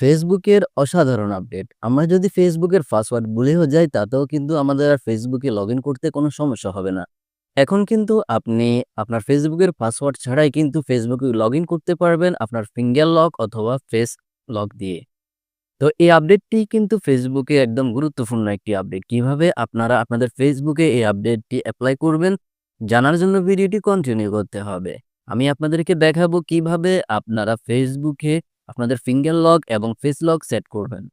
ফেসবুকের অসাধারণ আপডেট। আমরা যদি ফেসবুকের পাসওয়ার্ড ভুলেও যাই, তাতেও কিন্তু আমাদের আর ফেসবুকে লগইন করতে কোনো সমস্যা হবে না। এখন কিন্তু আপনি আপনার ফেসবুকের পাসওয়ার্ড ছাড়াই কিন্তু ফেসবুকে লগইন করতে পারবেন আপনার ফিঙ্গার লক অথবা ফেস লক দিয়ে। তো এই আপডেটটি কিন্তু ফেসবুকে একদম গুরুত্বপূর্ণ একটি আপডেট। কীভাবে আপনারা আপনাদের ফেসবুকে এই আপডেটটি অ্যাপ্লাই করবেন, জানার জন্য ভিডিওটি কন্টিনিউ করতে হবে। আমি আপনাদেরকে দেখাবো কীভাবে আপনারা ফেসবুকে আপনাদের ফিঙ্গার লক এবং ফেস লক সেট করবেন।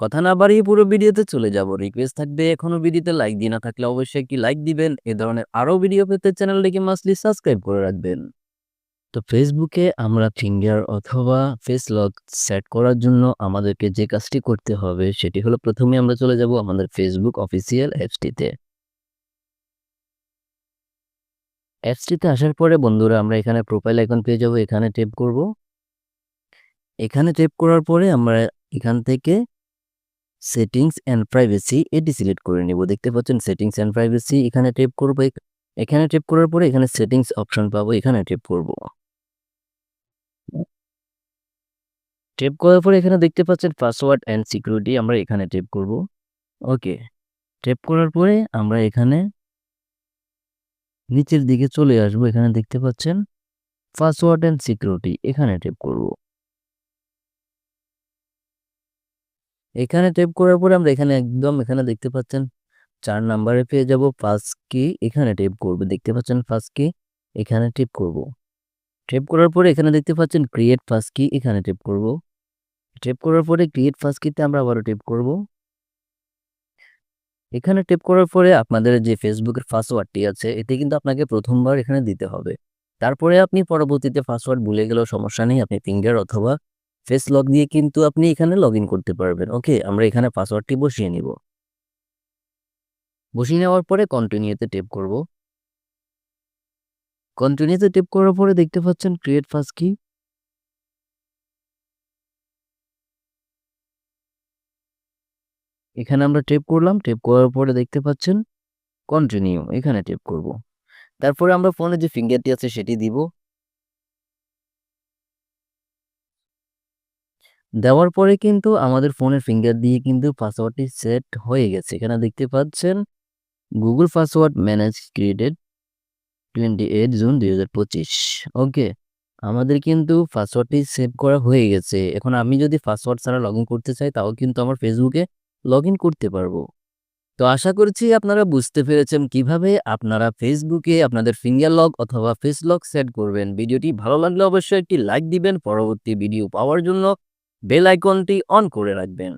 কথা না বাড়িয়ে পুরো ভিডিওতে চলে যাব। রিকোয়েস্ট থাকবে এখনও ভিডিওতে লাইক দিয়ে না থাকলে অবশ্যই একটি লাইক দিবেন। এ ধরনের আরও ভিডিও পেতে চ্যানেলটিকে মাস্টলি সাবস্ক্রাইব করে রাখবেন। তো ফেসবুকে আমরা ফিঙ্গার অথবা ফেস লক সেট করার জন্য আমাদেরকে যে কাজটি করতে হবে সেটি হলো প্রথমে আমরা চলে যাব আমাদের ফেসবুক অফিসিয়াল অ্যাপসটিতে। অ্যাপসটিতে আসার পরে বন্ধুরা আমরা এখানে প্রোফাইল আইকন পেয়ে যাব এখানে টেপ করব। এখানে ট্যাপ করার পরে আমরা এখান থেকে সেটিংস অ্যান্ড প্রাইভেসি এটি সিলেক্ট করে নিব। দেখতে পাচ্ছেন সেটিংস অ্যান্ড প্রাইভেসি এখানে ট্যাপ করব এখানে ট্যাপ করার পরে এখানে সেটিংস অপশন পাবো, এখানে ট্যাপ করব। ট্যাপ করার পরে এখানে দেখতে পাচ্ছেন পাসওয়ার্ড অ্যান্ড সিকিউরিটি আমরা এখানে ট্যাপ করব। ওকে ট্যাপ করার পরে আমরা এখানে নিচের দিকে চলে আসব এখানে দেখতে পাচ্ছেন পাসওয়ার্ড অ্যান্ড সিকিউরিটি এখানে ট্যাপ করব। এখানে ট্যাপ করার পরে আমরা এখানে একদম এখানে দেখতে পাচ্ছেন চার নাম্বারে পেয়ে যাব পাঁচ কি এখানে ট্যাপ করব। দেখতে পাচ্ছেন পাঁচ কি এখানে ট্যাপ করব। ট্যাপ করার পরে এখানে দেখতে পাচ্ছেন ক্রিয়েট পাঁচ কি এখানে ট্যাপ করব। ট্যাপ করার পরে ক্রিয়েট পাঁচ কিতে আমরা আবারও ট্যাপ করব। এখানে ট্যাপ করার পরে আপনাদের যে ফেসবুকের পাসওয়ার্ডটি আছে, এতে কিন্তু আপনাকে প্রথমবার এখানে দিতে হবে। তারপরে আপনি পরবর্তীতে পাসওয়ার্ড ভুলে গেলেও সমস্যা নেই, আপনি ফিঙ্গার অথবা ফেস লক দিয়ে কিন্তু আপনি এখানে লগ করতে পারবেন। ওকে আমরা এখানে পাসওয়ার্ডটি বসিয়ে নিব। বসিয়ে নেওয়ার পরে কন্টিনিউতে টেপ করব। কন্টিনিউতে টেপ করার পরে দেখতে পাচ্ছেন ক্রিয়েট ফার্স্ট কি এখানে আমরা টেপ করলাম টেপ করার পরে দেখতে পাচ্ছেন কন্টিনিউ এখানে টেপ করব। তারপরে আমরা ফোনে যে ফিঙ্গারটি আছে সেটি দিব। দেওয়ার পরে কিন্তু আমাদের ফোনের ফিঙ্গার দিয়ে কিন্তু পাসওয়ার্ডটি সেট হয়ে গেছে। এখানে দেখতে পাচ্ছেন Google password manage created twenty eight June দুই হাজার পঁচিশ। ওকে আমাদের কিন্তু পাসওয়ার্ডটি সেভ করা হয়ে গেছে। এখন আমি যদি পাসওয়ার্ড ছাড়া লগ করতে চাই, তাও কিন্তু আমার ফেসবুকে লগ করতে পারব। তো আশা করছি আপনারা বুঝতে পেরেছেন কীভাবে আপনারা ফেসবুকে আপনাদের ফিঙ্গার লক অথবা ফেস লক সেট করবেন। ভিডিওটি ভালো লাগলে অবশ্যই একটি লাইক দিবেন। পরবর্তী ভিডিও পাওয়ার জন্য বেল আইকনটি অন করে রাখবেন।